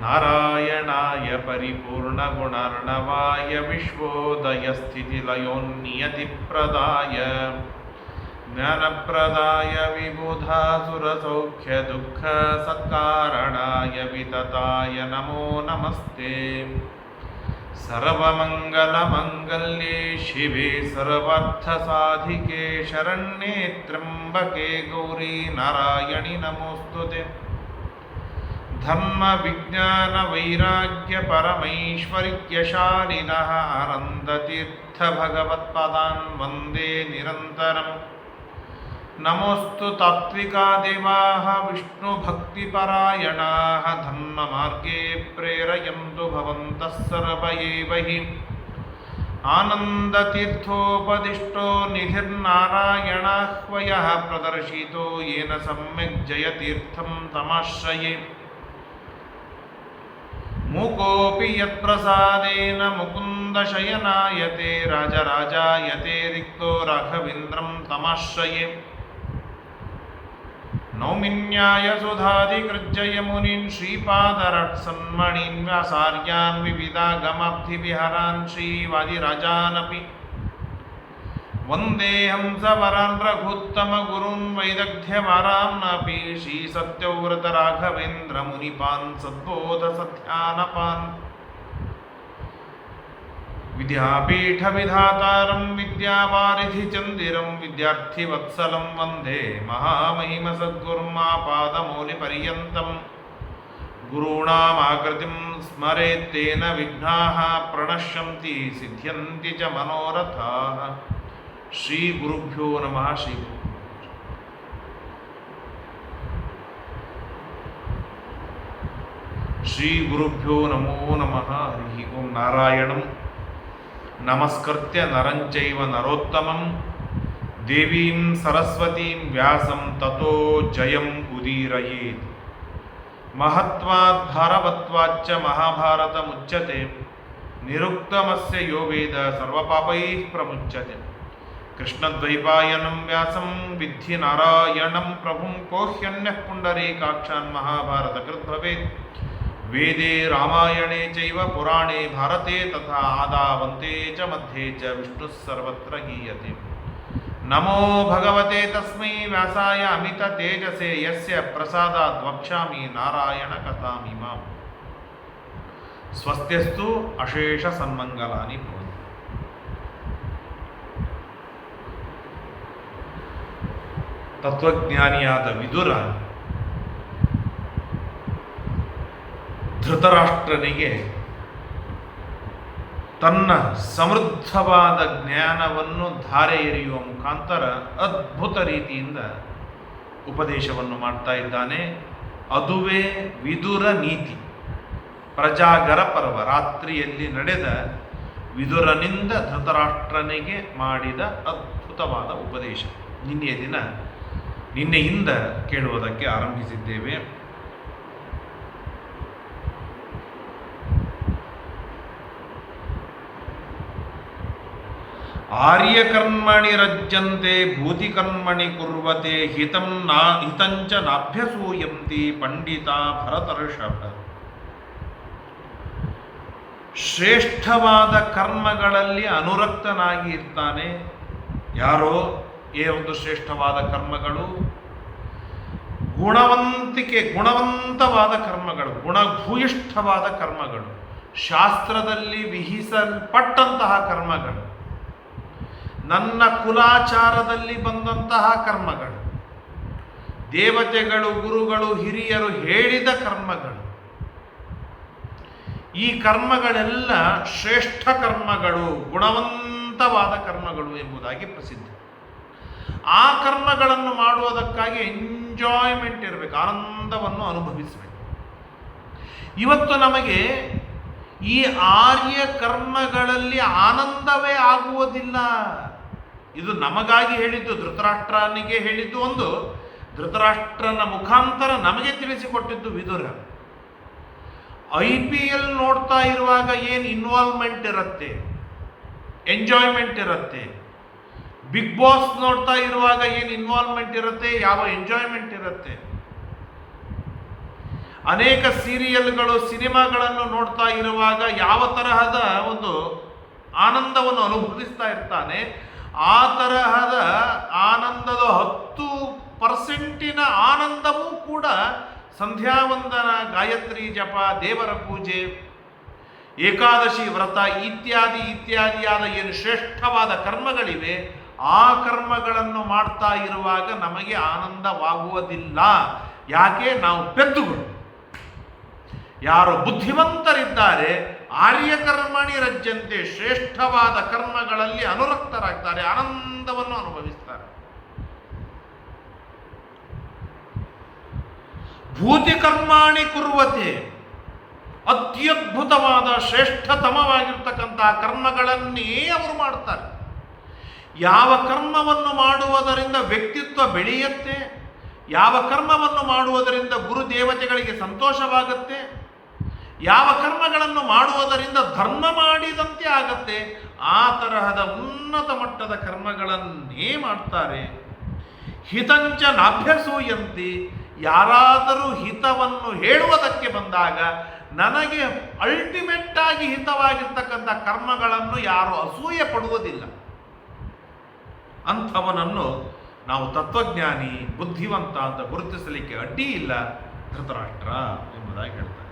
भवघ्नम् अमरासुरसिद्धवन्द्यम् नारायणाय परिपूर्णगुणर्णवाय विश्वोदयस्थितिलयोन्नियतिप्रदाय ज्ञानप्रदाय विबुधासुरसौख्यदुःखसत्कारणाय वितताय नमो नमस्ते सर्वमङ्गलमङ्गल्ये शिवे सर्वार्थसाधिके शरण्ये त्र्यम्बके गौरी नारायणि नमोऽस्तु ते धर्मविज्ञानवैराग्यपरमैश्वर्यशालिनः आनन्दतीर्थभगवत्पदान् वंदे निरन्तरम्। नमोऽस्तु तात्विका देवाः विष्णुभक्तिपरायणाः धर्ममार्गे प्रेरयन्तु भवन्तः सर्व एव हि आनन्दतीर्थोपदिष्टो निधिर्नारायणाह्वयः प्रदर्शितो येन सम्यक् जयतीर्थं तमाश्रये। मूकोऽपि यत्प्रसादेन मुकुन्दशयनायते राजराजायते रिक्तो राघवेन्द्रं तमाश्रये। नौमिन्यायसुधाधिकृज्जयमुनीन् श्रीपादरट्सन्मणीन् व्यासार्यान् विविधागमब्धिविहरान् श्रीवादिराजानपि। वन्देऽहं सवरान् रघुत्तमगुरून् वैदग्ध्यवरान्नपि श्रीसत्यव्रतराघवेन्द्रमुनिपान् सद्बोधसध्यानपान्। विद्यापीठविधातारं विद्यावारिधिचन्दिरं विद्यार्थिवत्सलं वंदे महामहिमसद्गुरुमापादमौलिपर्यन्तं। गुरूणामाकृतिं स्मरेत्तेन विघ्नाः प्रणश्यन्ति, सिद्ध्यन्ति च मनोरथाः। ಶ್ರೀ ಗುರುಭ್ಯೋ ನಮಃ ಶ್ರೀ ಶ್ರೀ ಗುರುಭ್ಯೋ ನಮೋ ನಮಃ ಹರಿ ಓಂ ನಾರಾಯಣಂ. ನಮಸ್ಕೃತ್ಯ ನರಂಚೈವ ನರೋತ್ತಮಂ. ದೇವೀಂ ಸರಸ್ವತೀಂ ವ್ಯಾಸಂ ತಥೋ ಜಯಂ ಉದೀರಯೇತ್. ಮಹತ್ವಾತ್ ಭಾರವತ್ವಾಚ್ಚ ಮಹಾಭಾರತ ಮುಚ್ಚತೆ. ನಿರುಕ್ತಮಸ್ಯ ಯೋ ವೇದ ಸರ್ವಪಾಪೈಃ ಪ್ರಮುಚ್ಚತೆ. కృష్ణద్వైపాయనం వ్యాసం విద్ధి నారాయణం ప్రభుం కోహ్యన్య పుండరీకాక్షాన్ మహాభారత కృద్భవేత్ వేదే రామాయణే చైవ పురాణే భారతే తథా ఆదావంతే చ మధ్యే చ విష్ణు సర్వత్ర గీయతే. నమో భగవతే తస్మై వ్యాసాయ అమిత తేజసే యస్య ప్రసాదాద్ వక్ష్యామి నారాయణ కథామిమా స్వస్తిస్తు అశేష సన్మంగళాని భవ ತತ್ವಜ್ಞಾನಿಯಾದ ವಿದುರ ಧೃತರಾಷ್ಟ್ರನಿಗೆ ತನ್ನ ಸಮೃದ್ಧವಾದ ಜ್ಞಾನವನ್ನು ಧಾರೆ ಎರೆಯುವ ಮುಖಾಂತರ ಅದ್ಭುತ ರೀತಿಯಿಂದ ಉಪದೇಶವನ್ನು ಮಾಡ್ತಾ ಇದ್ದಾನೆ. ಅದುವೇ ವಿದುರ ನೀತಿ. ಪ್ರಜಾಗರ ಪರ್ವ. ರಾತ್ರಿಯಲ್ಲಿ ನಡೆದ ವಿದುರನಿಂದ ಧೃತರಾಷ್ಟ್ರನಿಗೆ ಮಾಡಿದ ಅದ್ಭುತವಾದ ಉಪದೇಶ. ನಿನ್ನೆಯ ದಿನ ನಿನ್ನೆಯಿಂದ ಕೇಳುವುದಕ್ಕೆ ಆರಂಭಿಸಿದ್ದೇವೆ. ಆರ್ಯಕರ್ಮಣಿ ರಜ್ಜಂತೆ ಭೂತಿಕರ್ಮಣಿ ಕುರ್ವತೆ ಹಿತಂ ನಾ ಹಿತಂಚ ನಾಭ್ಯಸೂಯಂತಿ ಪಂಡಿತ ಭರತರ್ಷಭ. ಶ್ರೇಷ್ಠವಾದ ಕರ್ಮಗಳಲ್ಲಿ ಅನುರಕ್ತನಾಗಿ ಇರ್ತಾನೆ. ಯಾರೋ ಏ ಒಂದು ಶ್ರೇಷ್ಠವಾದ ಕರ್ಮಗಳು? ಗುಣವಂತಿಕೆ, ಗುಣವಂತವಾದ ಕರ್ಮಗಳು, ಗುಣಭೂಯಿಷ್ಠವಾದ ಕರ್ಮಗಳು, ಶಾಸ್ತ್ರದಲ್ಲಿ ವಿಹಿಸಲ್ಪಟ್ಟಂತಹ ಕರ್ಮಗಳು, ನನ್ನ ಕುಲಾಚಾರದಲ್ಲಿ ಬಂದಂತಹ ಕರ್ಮಗಳು, ದೇವತೆಗಳು, ಗುರುಗಳು, ಹಿರಿಯರು ಹೇಳಿದ ಕರ್ಮಗಳು. ಈ ಕರ್ಮಗಳೆಲ್ಲ ಶ್ರೇಷ್ಠ ಕರ್ಮಗಳು, ಗುಣವಂತವಾದ ಕರ್ಮಗಳು ಎಂಬುದಾಗಿ ಪ್ರಸಿದ್ಧ. ಆ ಕರ್ಮಗಳನ್ನು ಮಾಡುವುದಕ್ಕಾಗಿ ಎಂಜಾಯ್ಮೆಂಟ್ ಇರಬೇಕು, ಆನಂದವನ್ನು ಅನುಭವಿಸಬೇಕು. ಇವತ್ತು ನಮಗೆ ಈ ಆರ್ಯ ಕರ್ಮಗಳಲ್ಲಿ ಆನಂದವೇ ಆಗುವುದಿಲ್ಲ. ಇದು ನಮಗಾಗಿ ಹೇಳಿದ್ದು, ಧೃತರಾಷ್ಟ್ರನಿಗೆ ಹೇಳಿದ್ದು ಒಂದು, ಧೃತರಾಷ್ಟ್ರನ ಮುಖಾಂತರ ನಮಗೆ ತಿಳಿಸಿಕೊಟ್ಟಿದ್ದು ವಿದುರ. ಐ ಪಿ ಎಲ್ ನೋಡ್ತಾ ಇರುವಾಗ ಏನು ಇನ್ವಾಲ್ವ್ಮೆಂಟ್ ಇರುತ್ತೆ? ಎಂಜಾಯ್ಮೆಂಟ್ ಇರುತ್ತೆ. ಬಿಗ್ ಬಾಸ್ ನೋಡ್ತಾ ಇರುವಾಗ ಏನು ಇನ್ವಾಲ್ವ್ಮೆಂಟ್ ಇರುತ್ತೆ? ಯಾವ ಎಂಜಾಯ್ಮೆಂಟ್ ಇರುತ್ತೆ? ಅನೇಕ ಸೀರಿಯಲ್ಗಳು ಸಿನಿಮಾಗಳನ್ನು ನೋಡ್ತಾ ಇರುವಾಗ ಯಾವ ತರಹದ ಒಂದು ಆನಂದವನ್ನು ಅನುಭವಿಸ್ತಾ ಇರ್ತಾನೆ, ಆ ತರಹದ ಆನಂದದ ಹತ್ತು ಪರ್ಸೆಂಟಿನ ಆನಂದವೂ ಕೂಡ ಸಂಧ್ಯಾವಂದನ, ಗಾಯತ್ರಿ ಜಪ, ದೇವರ ಪೂಜೆ, ಏಕಾದಶಿ ವ್ರತ ಇತ್ಯಾದಿ ಇತ್ಯಾದಿಯಾದ ಏನು ಶ್ರೇಷ್ಠವಾದ ಕರ್ಮಗಳಿವೆ. ಆ ಕರ್ಮಗಳನ್ನು ಮಾಡ್ತಾ ಇರುವಾಗ ನಮಗೆ ಆನಂದವಾಗುವುದಿಲ್ಲ. ಯಾಕೆ? ನಾವು ಪೆದ್ದುಗಳು. ಯಾರು ಬುದ್ಧಿವಂತರಿದ್ದಾರೆ ಆರ್ಯಕರ್ಮಣಿ ರಜ್ಜಂತೆ ಶ್ರೇಷ್ಠವಾದ ಕರ್ಮಗಳಲ್ಲಿ ಅನುರಕ್ತರಾಗ್ತಾರೆ, ಆನಂದವನ್ನು ಅನುಭವಿಸ್ತಾರೆ. ಭೂತಿ ಕರ್ಮಾಣಿ ಕುರುವತೆ ಅತ್ಯದ್ಭುತವಾದ ಶ್ರೇಷ್ಠತಮವಾಗಿರ್ತಕ್ಕಂತಹ ಕರ್ಮಗಳನ್ನೇ ಅವರು ಮಾಡ್ತಾರೆ. ಯಾವ ಕರ್ಮವನ್ನು ಮಾಡುವುದರಿಂದ ವ್ಯಕ್ತಿತ್ವ ಬೆಳೆಯುತ್ತೆ? ಯಾವ ಕರ್ಮವನ್ನು ಮಾಡುವುದರಿಂದ ಗುರು ದೇವತೆಗಳಿಗೆ ಸಂತೋಷವಾಗುತ್ತೆ? ಯಾವ ಕರ್ಮಗಳನ್ನು ಮಾಡುವುದರಿಂದ ಧರ್ಮ ಮಾಡಿದಂತೆ ಆಗತ್ತೆ? ಆ ತರಹದ ಉನ್ನತ ಮಟ್ಟದ ಕರ್ಮಗಳನ್ನೇ ಮಾಡ್ತಾರೆ. ಹಿತಂಚ ನಾಭ್ಯಸೂಯಂತಿ. ಯಾರಾದರೂ ಹಿತವನ್ನು ಹೇಳುವುದಕ್ಕೆ ಬಂದಾಗ ನನಗೆ ಅಲ್ಟಿಮೇಟ್ ಆಗಿ ಹಿತವಾಗಿರ್ತಕ್ಕಂಥ ಕರ್ಮಗಳನ್ನು ಯಾರು ಅಸೂಯೆ ಪಡುವುದಿಲ್ಲ ಅಂಥವನನ್ನು ನಾವು ತತ್ವಜ್ಞಾನಿ, ಬುದ್ಧಿವಂತ ಅಂತ ಗುರುತಿಸಲಿಕ್ಕೆ ಅಡ್ಡಿ ಇಲ್ಲ ಧೃತರಾಷ್ಟ್ರ ಎಂಬುದಾಗಿ ಹೇಳ್ತಾರೆ.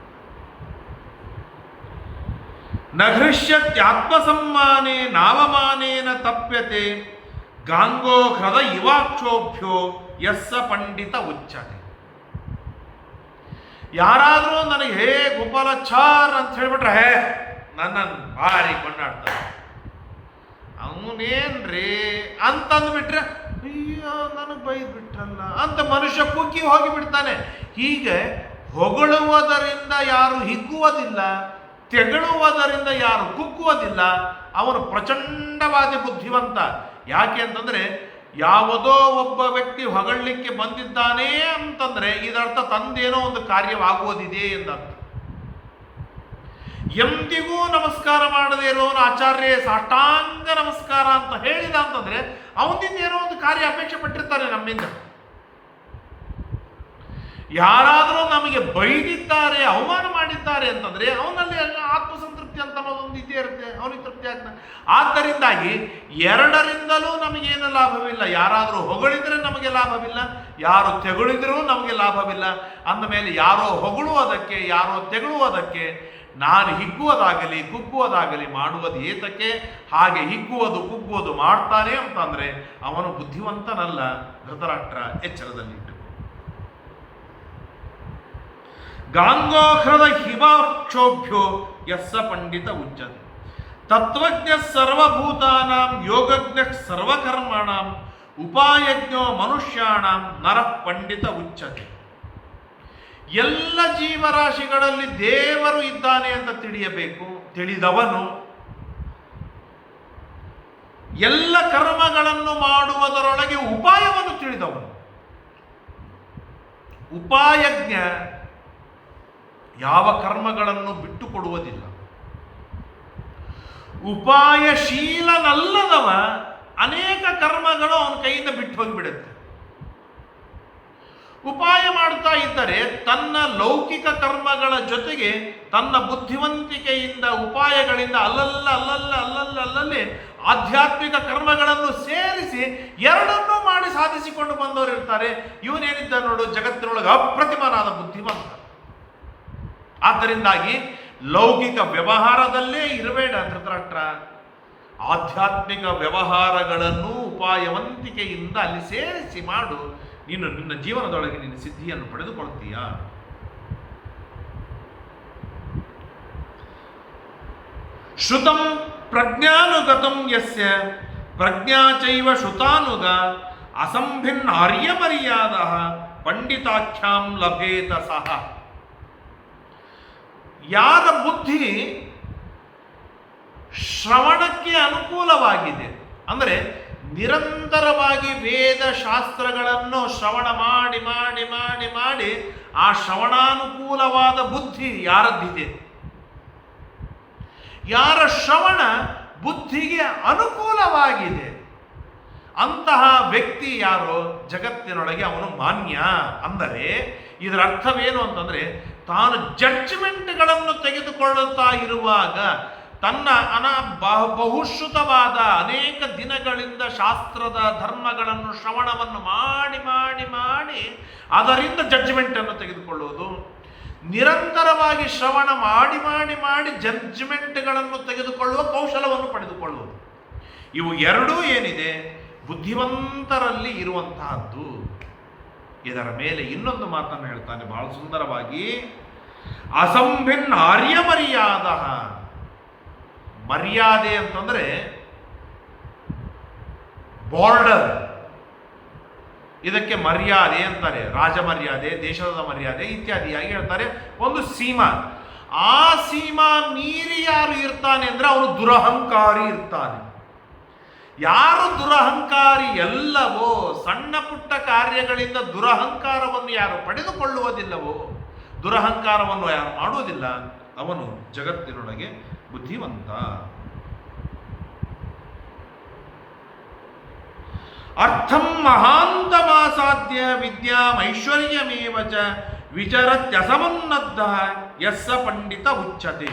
ನಘೃಷ್ಯತ್ಯಾತ್ಮಸಮ್ಮಾನೆ ನಾವಮಾನೇನ ತಪ್ಯತೆ, ಗಾಂಗೋ ಹೃದ ಇವಾಕ್ಷೋಭ್ಯೋ ಯಸ್ಸ ಪಂಡಿತ ಉಚ್ಚತೆ ಯಾರಾದರೂ ನನಗೆ ಹೇ ಗೋಪಾಲಾಚಾರ್ ಅಂತ ಹೇಳ್ಬಿಟ್ರೆ ಹೇ ನನ್ನನ್ನು ಭಾರಿ ಕೊಂಡಾಡ್ತಾರೆ. ಅವನೇನ್ರಿ ಅಂತಂದ್ಬಿಟ್ರೆ, ಅಯ್ಯೋ, ನನಗೆ ಬೈದು ಬಿಟ್ರಲ್ಲ ಅಂತ ಮನುಷ್ಯ ಕುಗ್ಗಿ ಹೋಗಿ ಬಿಡ್ತಾನೆ ಹೀಗೆ ಹೊಗಳುವುದರಿಂದ ಯಾರು ಹಿಗ್ಗುವುದಿಲ್ಲ, ತೆಗಳುವುದರಿಂದ ಯಾರು ಕುಗ್ಗುವುದಿಲ್ಲ, ಅವನು ಪ್ರಚಂಡವಾದ ಬುದ್ಧಿವಂತ. ಯಾಕೆ ಅಂತಂದ್ರೆ, ಯಾವುದೋ ಒಬ್ಬ ವ್ಯಕ್ತಿ ಹೊಗಳಲಿಕ್ಕೆ ಬಂದಿದ್ದಾನೆ ಅಂತಂದ್ರೆ ಇದರ್ಥ ತಂದೇನೋ ಒಂದು ಕಾರ್ಯವಾಗುವುದಿದೆ ಎಂದರ್ಥ. ಎಂದಿಗೂ ನಮಸ್ಕಾರ ಮಾಡದೇ ಇರೋನು ಆಚಾರ್ಯ ಸಾಷ್ಟಾಂಗ ನಮಸ್ಕಾರ ಅಂತ ಹೇಳಿದ ಅಂತಂದ್ರೆ ಅವನಿಂದ ಏನೋ ಒಂದು ಕಾರ್ಯ ಅಪೇಕ್ಷೆ ಪಟ್ಟಿರ್ತಾರೆ ನಮ್ಮಿಂದ. ಯಾರಾದರೂ ನಮಗೆ ಬೈದಿದ್ದಾರೆ, ಅವಮಾನ ಮಾಡಿದ್ದಾರೆ ಅಂತಂದ್ರೆ ಅವನಲ್ಲಿ ಆತ್ಮಸಂತೃಪ್ತಿ ಅಂತ ಅನ್ನೋದೊಂದು ಇದೇ ಇರುತ್ತೆ, ಅವನಿಗೆ ತೃಪ್ತಿ ಆಗ್ತಾನೆ ಆದ್ದರಿಂದಾಗಿ ಎರಡರಿಂದಲೂ ನಮಗೇನು ಲಾಭವಿಲ್ಲ. ಯಾರಾದರೂ ಹೊಗಳಿದ್ರೆ ನಮಗೆ ಲಾಭವಿಲ್ಲ, ಯಾರು ತೆಗಳಿದ್ರೂ ನಮಗೆ ಲಾಭವಿಲ್ಲ. ಅಂದ ಮೇಲೆ ಯಾರೋ ಹೊಗಳುವುದಕ್ಕೆ ಯಾರೋ ತೆಗಳುವುದಕ್ಕೆ ನಾನು ಹಿಗ್ಗುವುದಾಗಲಿ, ಕುಗ್ಗುವುದಾಗಲಿ ಮಾಡುವುದು ಏತಕ್ಕೆ? ಹಾಗೆ ಹಿಗ್ಗುವುದು, ಕುಗ್ಗುವುದು ಮಾಡ್ತಾನೆ ಅಂತಂದ್ರೆ ಅವನು ಬುದ್ಧಿವಂತನಲ್ಲ, ಧೃತರಾಷ್ಟ್ರ ಎಚ್ಚರದಲ್ಲಿಟ್ಟು ಗಾಂಗೋಹೃದ ಹಿಮಾಕ್ಷೋಭ್ಯೋ ಯಸ್ಸ ಪಂಡಿತ ಉಚ್ಚತೆ. ತತ್ವಜ್ಞ ಸರ್ವಭೂತಾನಾಂ, ಯೋಗಜ್ಞ ಸರ್ವಕರ್ಮಣಾಂ, ಉಪಾಯಜ್ಞೋ ಮನುಷ್ಯಾಣಾಂ, ನರ ಪಂಡಿತ ಉಚ್ಚತೆ. ಎಲ್ಲ ಜೀವರಾಶಿಗಳಲ್ಲಿ ದೇವರು ಇದ್ದಾನೆ ಅಂತ ತಿಳಿಯಬೇಕು, ತಿಳಿದವನು ಎಲ್ಲ ಕರ್ಮಗಳನ್ನು ಮಾಡುವುದರೊಳಗೆ ಉಪಾಯವನ್ನು ತಿಳಿದವನು. ಉಪಾಯಜ್ಞ ಯಾವ ಕರ್ಮಗಳನ್ನು ಬಿಟ್ಟುಕೊಡುವುದಿಲ್ಲ. ಉಪಾಯಶೀಲನಲ್ಲದವ ಅನೇಕ ಕರ್ಮಗಳು ಅವನ ಕೈಯಿಂದ ಬಿಟ್ಟು ಹೋಗಿಬಿಡುತ್ತೆ. ಉಪಾಯ ಮಾಡ್ತಾ ಇದ್ದರೆ ತನ್ನ ಲೌಕಿಕ ಕರ್ಮಗಳ ಜೊತೆಗೆ ತನ್ನ ಬುದ್ಧಿವಂತಿಕೆಯಿಂದ ಉಪಾಯಗಳಿಂದ ಅಲ್ಲಲ್ಲ ಅಲ್ಲಲ್ಲ ಅಲ್ಲಲ್ಲ, ಅಲ್ಲಲ್ಲಿ ಆಧ್ಯಾತ್ಮಿಕ ಕರ್ಮಗಳನ್ನು ಸೇರಿಸಿ ಎರಡನ್ನೂ ಮಾಡಿ ಸಾಧಿಸಿಕೊಂಡು ಬಂದವರು ಇರ್ತಾರೆ. ಇವನೇನಿದ್ದ ನೋಡು, ಜಗತ್ತಿನೊಳಗೆ ಅಪ್ರತಿಮನಾದ ಬುದ್ಧಿವಂತ. ಆದ್ದರಿಂದಾಗಿ ಲೌಕಿಕ ವ್ಯವಹಾರದಲ್ಲೇ ಇರಬೇಡ ಧೃತರಾಷ್ಟ್ರ ಆಧ್ಯಾತ್ಮಿಕ ವ್ಯವಹಾರಗಳನ್ನು ಉಪಾಯವಂತಿಕೆಯಿಂದ ಅಲ್ಲಿ ಸೇರಿಸಿ ಮಾಡು. ನೀನು ನಿನ್ನ ಜೀವನದೊಳಗೆ ನಿನ್ನ ಸಿದ್ಧಿಯನ್ನು ಪಡೆದುಕೊಳ್ತೀಯ ಶ್ರುತಂ ಪ್ರಜ್ಞಾನುಗತಂ ಯಸ್ಯ. ಪ್ರಜ್ಞಾ ಚೈವ ಶ್ರುತಾನುಗ ಅಸಂಭಿನ್ನ ಆರ್ಯಮರ್ಯಾದ ಪಂಡಿತಾಖ್ಯಾಂ ಲಭೇತ ಸಹ. ಯಾರ ಬುದ್ಧಿ ಶ್ರವಣಕ್ಕೆ ಅನುಕೂಲವಾಗಿದೆ. ಅಂದರೆ ನಿರಂತರವಾಗಿ ವೇದ ಶಾಸ್ತ್ರಗಳನ್ನು ಶ್ರವಣ ಮಾಡಿ ಮಾಡಿ ಮಾಡಿ ಮಾಡಿ ಆ ಶ್ರವಣಾನುಕೂಲವಾದ ಬುದ್ಧಿ ಯಾರದ್ದಿದೆ? ಯಾರ ಶ್ರವಣ ಬುದ್ಧಿಗೆ ಅನುಕೂಲವಾಗಿದೆ? ಅಂತಹ ವ್ಯಕ್ತಿ ಯಾರು? ಜಗತ್ತಿನೊಳಗೆ ಅವನು ಮಾನ್ಯ. ಅಂದರೆ ಇದರ ಅರ್ಥವೇನು ಅಂತಂದರೆ ತಾನು ಜಡ್ಜ್ಮೆಂಟ್ಗಳನ್ನು ತೆಗೆದುಕೊಳ್ಳುತ್ತಾ ಇರುವಾಗ ತನ್ನ ಅನ ಬಹು ಬಹುಶ್ರುತವಾದ ಅನೇಕ ದಿನಗಳಿಂದ ಶಾಸ್ತ್ರದ ಧರ್ಮಗಳನ್ನು ಶ್ರವಣವನ್ನು ಮಾಡಿ ಮಾಡಿ ಮಾಡಿ ಅದರಿಂದ ಜಡ್ಜ್ಮೆಂಟನ್ನು ತೆಗೆದುಕೊಳ್ಳುವುದು. ನಿರಂತರವಾಗಿ ಶ್ರವಣ ಮಾಡಿ ಮಾಡಿ ಮಾಡಿ ಜಡ್ಜ್ಮೆಂಟ್ಗಳನ್ನು ತೆಗೆದುಕೊಳ್ಳುವ ಕೌಶಲವನ್ನು ಪಡೆದುಕೊಳ್ಳುವುದು. ಇವು ಎರಡೂ ಏನಿದೆ? ಬುದ್ಧಿವಂತರಲ್ಲಿ ಇರುವಂತಹದ್ದು. ಇದರ ಮೇಲೆ ಇನ್ನೊಂದು ಮಾತನ್ನು ಹೇಳ್ತಾನೆ, ಬಹಳ ಸುಂದರವಾಗಿ ಅಸಂಭಿನ್ ಆರ್ಯಮರ್ಯಾದ ಮರ್ಯಾದೆ ಅಂತಂದರೆ ಬಾರ್ಡರ್ ಇದಕ್ಕೆ ಮರ್ಯಾದೆ ಅಂತಾರೆ ರಾಜ ಮರ್ಯಾದೆ ದೇಶದ ಮರ್ಯಾದೆ ಇತ್ಯಾದಿಯಾಗಿ ಹೇಳ್ತಾರೆ ಒಂದು ಸೀಮಾ. ಆ ಸೀಮಾ ಮೀರಿ ಯಾರು ಇರ್ತಾನೆ ಅಂದರೆ ಅವನು ದುರಹಂಕಾರಿ ಇರ್ತಾನೆ. ಯಾರು ದುರಹಂಕಾರಿ ಎಲ್ಲವೋ, ಸಣ್ಣ ಪುಟ್ಟ ಕಾರ್ಯಗಳಿಂದ ದುರಹಂಕಾರವನ್ನು ಯಾರು ಪಡೆದುಕೊಳ್ಳುವುದಿಲ್ಲವೋ, ದುರಹಂಕಾರವನ್ನು ಯಾರು ಮಾಡುವುದಿಲ್ಲ, ಅವನು ಜಗತ್ತಿನೊಳಗೆ ಬುದ್ಧಿವಂತ. ಅರ್ಥಂ ಮಹಾಂತಮಾಸಾಧ್ಯ ವಿದ್ಯಾಮೈಶ್ವರ್ಯಮೇವ ಚ ವಿಚರತ್ಯಸಮನ್ನದ್ಧ ಯಸ್ಸ ಪಂಡಿತ ಉಚ್ಚತೆ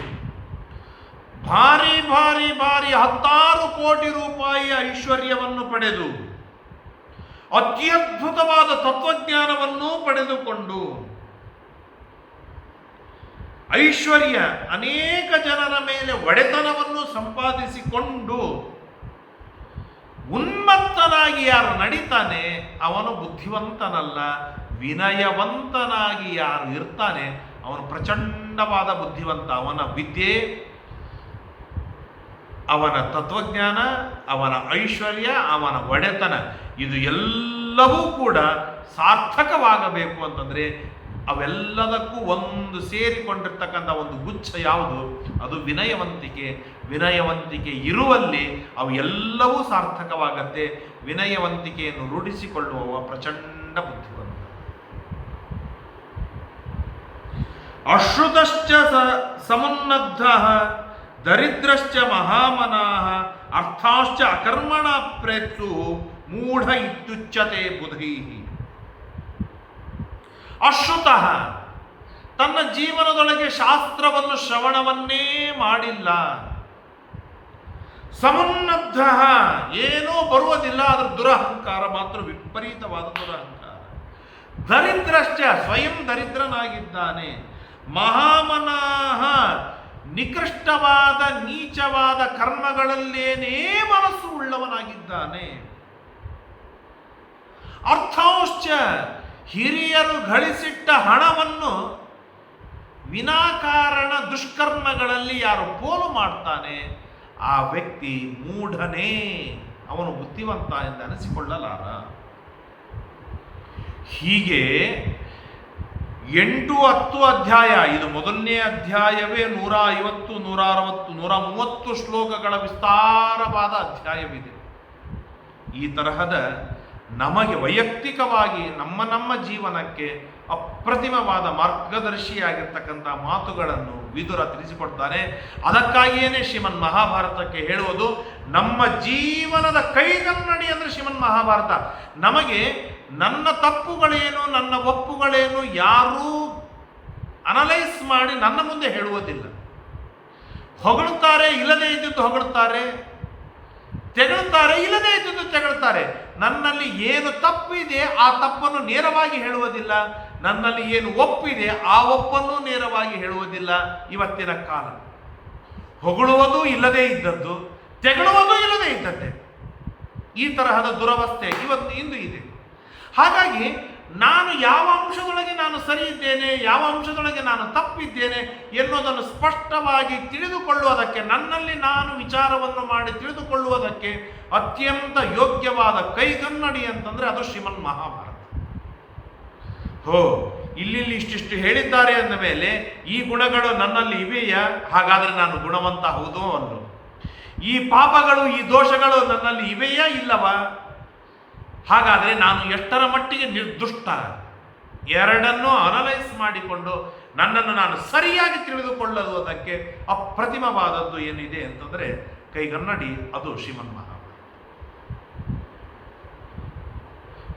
ಭಾರಿ ಭಾರಿ ಭಾರಿ ಹತ್ತಾರು ಕೋಟಿ ರೂಪಾಯಿ ಐಶ್ವರ್ಯವನ್ನು ಪಡೆದು, ಅತ್ಯದ್ಭುತವಾದ ತತ್ವಜ್ಞಾನವನ್ನು ಪಡೆದುಕೊಂಡು ಐಶ್ವರ್ಯ ಅನೇಕ ಜನರ ಮೇಲೆ ಒಡೆತನವನ್ನು ಸಂಪಾದಿಸಿಕೊಂಡು ಉನ್ಮತ್ತನಾಗಿ ಯಾರು ನಡೀತಾನೆ, ಅವನು ಬುದ್ಧಿವಂತನಲ್ಲ, ವಿನಯವಂತನಾಗಿ ಯಾರು ಇರ್ತಾನೆ, ಅವನು ಪ್ರಚಂಡವಾದ ಬುದ್ಧಿವಂತ, ಅವನ ವಿದ್ಯೆ, ಅವನ ತತ್ವಜ್ಞಾನ, ಅವನ ಐಶ್ವರ್ಯ, ಅವನ ಒಡೆತನ, ಇದು ಎಲ್ಲವೂ ಕೂಡ ಸಾರ್ಥಕವಾಗಬೇಕು ಅಂತಂದ್ರೆ ಅವೆಲ್ಲದಕ್ಕೂ ಒಂದು ಸೇರಿಕೊಂಡಿರ್ತಕ್ಕಂಥ ಒಂದು ಗುಚ್ಛ ಯಾವುದು? ಅದು ವಿನಯವಂತಿಕೆ. ವಿನಯವಂತಿಕೆ ಇರುವಲ್ಲಿ ಅವು ಎಲ್ಲವೂ ಸಾರ್ಥಕವಾಗತ್ತೆ. ವಿನಯವಂತಿಕೆಯನ್ನು ರೂಢಿಸಿಕೊಳ್ಳುವವ ಪ್ರಚಂಡ ಬುದ್ಧಿವಂತ. ಅಶ್ರುತಶ್ಚ ಸಮುನ್ನದ್ಧ, ದರಿದ್ರಶ್ಚ ಮಹಾಮನಃ, ಅರ್ಥಾಶ್ಚ ಅಕರ್ಮಣ ಪ್ರೇತ್ಸು ಮೂಢ ಇತ್ಯುಚ್ಯತೆ ಬುಧೈಹಿ ಅಶ್ರುತಃ. ತನ್ನ ಜೀವನದೊಳಗೆ ಶಾಸ್ತ್ರವನ್ನು ಶ್ರವಣವನ್ನೇ ಮಾಡಿಲ್ಲ. ಸಮುನ್ನದ್ಧ ಏನೂ ಬರುವುದಿಲ್ಲ ಅದರ ದುರಹಂಕಾರ ಮಾತ್ರ ವಿಪರೀತವಾದ ದುರಹಂಕಾರ. ದರಿದ್ರಶ್ಚ ಸ್ವಯಂ ದರಿದ್ರನಾಗಿದ್ದಾನೆ. ಮಹಾಮನಾಹ ನಿಕೃಷ್ಟವಾದ, ನೀಚವಾದ ಕರ್ಮಗಳಲ್ಲೇನೇ ಮನಸ್ಸು ಉಳ್ಳವನಾಗಿದ್ದಾನೆ. ಅರ್ಥಾಶ್ಚ ಹಿರಿಯರು ಗಳಿಸಿಟ್ಟ ಹಣವನ್ನು ವಿನಾಕಾರಣ ದುಷ್ಕರ್ಮಗಳಲ್ಲಿ ಯಾರು ಪೋಲು ಮಾಡ್ತಾನೆ, ಆ ವ್ಯಕ್ತಿ ಮೂಢನೇ. ಅವನು ಬುದ್ಧಿವಂತ ಎಂದು ಅನಿಸಿಕೊಳ್ಳಲಾರ. ಹೀಗೆ ಎಂಟು ಹತ್ತು ಅಧ್ಯಾಯ, ಇದು ಮೊದಲನೇ ಅಧ್ಯಾಯವೇ, ನೂರ ಐವತ್ತು, ನೂರ ಅರವತ್ತು, ನೂರ ಮೂವತ್ತು ಶ್ಲೋಕಗಳ ವಿಸ್ತಾರವಾದ ಅಧ್ಯಾಯವಿದೆ. ಈ ತರಹದ ನಮಗೆ ವೈಯಕ್ತಿಕವಾಗಿ ನಮ್ಮ ನಮ್ಮ ಜೀವನಕ್ಕೆ ಅಪ್ರತಿಮವಾದ ಮಾರ್ಗದರ್ಶಿಯಾಗಿರ್ತಕ್ಕಂಥ ಮಾತುಗಳನ್ನು ವಿದುರ ತಿಳಿಸಿಕೊಡ್ತಾನೆ. ಅದಕ್ಕಾಗಿಯೇ ಶ್ರೀಮನ್ ಮಹಾಭಾರತಕ್ಕೆ ಹೇಳುವುದು, ನಮ್ಮ ಜೀವನದ ಕೈಗನ್ನಡಿ ಅಂದರೆ ಶ್ರೀಮನ್ ಮಹಾಭಾರತ. ನಮಗೆ ನನ್ನ ತಪ್ಪುಗಳೇನು, ನನ್ನ ಒಪ್ಪುಗಳೇನು ಯಾರೂ ಅನಲೈಸ್ ಮಾಡಿ ನನ್ನ ಮುಂದೆ ಹೇಳುವುದಿಲ್ಲ. ಹೊಗಳುತ್ತಾರೆ, ಇಲ್ಲದೇ ಇದ್ದಿದ್ದು ಹೊಗಳುತ್ತಾರೆ. ತೆಗಳುತ್ತಾರೆ ಇಲ್ಲದೇ ಇದ್ದದ್ದು ತೆಗಳುತ್ತಾರೆ ನನ್ನಲ್ಲಿ ಏನು ತಪ್ಪಿದೆ, ಆ ತಪ್ಪನ್ನು ನೇರವಾಗಿ ಹೇಳುವುದಿಲ್ಲ. ನನ್ನಲ್ಲಿ ಏನು ಒಪ್ಪಿದೆ, ಆ ಒಪ್ಪನ್ನು ನೇರವಾಗಿ ಹೇಳುವುದಿಲ್ಲ. ಇವತ್ತಿನ ಕಾಲ. ಹೊಗಳುವುದು ಇಲ್ಲದೇ ಇದ್ದದ್ದು, ತೆಗಳುವುದು ಇಲ್ಲದೇ ಇದ್ದದ್ದೇ. ಈ ತರಹದ ದುರವಸ್ಥೆ ಇವತ್ತು ಇಂದು ಇದೆ. ಹಾಗಾಗಿ ನಾನು ಯಾವ ಅಂಶದೊಳಗೆ ನಾನು ಸರಿ ಇದ್ದೇನೆ ಯಾವ ಅಂಶದೊಳಗೆ ನಾನು ತಪ್ಪಿದ್ದೇನೆ ಎನ್ನುವುದನ್ನು ಸ್ಪಷ್ಟವಾಗಿ ತಿಳಿದುಕೊಳ್ಳುವುದಕ್ಕೆ, ನನ್ನಲ್ಲಿ ನಾನು ವಿಚಾರವನ್ನು ಮಾಡಿ ತಿಳಿದುಕೊಳ್ಳುವುದಕ್ಕೆ ಅತ್ಯಂತ ಯೋಗ್ಯವಾದ ಕೈಗನ್ನಡಿ ಅಂತಂದ್ರೆ ಅದು ಶ್ರೀಮನ್ ಮಹಾಭಾರತ. ಹೋ, ಇಲ್ಲಿಲ್ಲಿ ಇಷ್ಟಿಷ್ಟು ಹೇಳಿದ್ದಾರೆ ಅಂದ ಮೇಲೆ ಈ ಗುಣಗಳು ನನ್ನಲ್ಲಿ ಇವೆಯಾ? ಹಾಗಾದರೆ ನಾನು ಗುಣವಂತ ಹೌದು ಅನ್ನೋದು ಈ ಪಾಪಗಳು, ಈ ದೋಷಗಳು ನನ್ನಲ್ಲಿ ಇವೆಯಾ ಇಲ್ಲವಾ? ಹಾಗಾದರೆ ನಾನು ಎಷ್ಟರ ಮಟ್ಟಿಗೆ ನಿರ್ದುಷ್ಟ? ಎರಡನ್ನೂ ಅನಲೈಸ್ ಮಾಡಿಕೊಂಡು ನನ್ನನ್ನು ನಾನು ಸರಿಯಾಗಿ ತಿಳಿದುಕೊಳ್ಳಲು ಅದಕ್ಕೆ ಅಪ್ರತಿಮವಾದದ್ದು ಏನಿದೆ ಅಂತಂದರೆ ಕೈಗನ್ನಡಿ, ಅದು ಶ್ರೀಮನ್